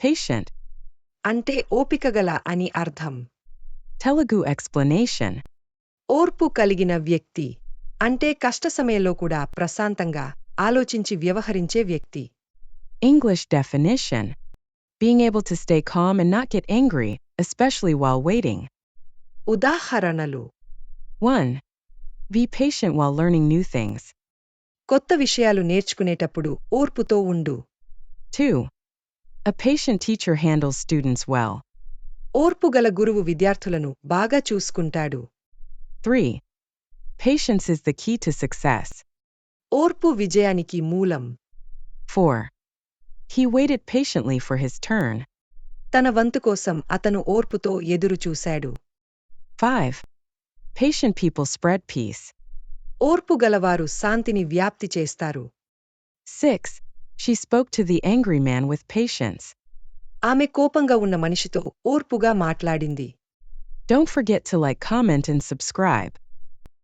patient. అంటే ఓపికగల అని అర్థం Telugu explanation. ఓర్పు కలిగిన వ్యక్తి అంటే కష్ట సమయంలో కూడా ప్రశాంతంగా ఆలోచించి వ్యవహరించే వ్యక్తి English definition. Being able to stay calm and not get angry, especially while waiting. ఉదాహరణలు 1. Be patient while learning new things. కొత్త విషయాలు నేర్చుకునేటప్పుడు ఓర్పుతో ఉండు 2. A patient teacher handles students well. ఓర్పుగల గురువు విద్యార్థులను బాగా చూసుకుంటాడు 3. Patience is the key to success. ఓర్పు విజయానికి మూలం 4. He waited patiently for his turn. తన వంతు కోసం అతను ఓర్పుతో ఎదురుచూశాడు 5. Patient people spread peace. ఓర్పు గలవారు శాంతిని వ్యాప్తి చేస్తారు 6. She spoke to the angry man with patience. ఆమె కోపంగా ఉన్న మనిషితో ఓర్పుగా మాట్లాడింది Don't forget to like, comment, and subscribe.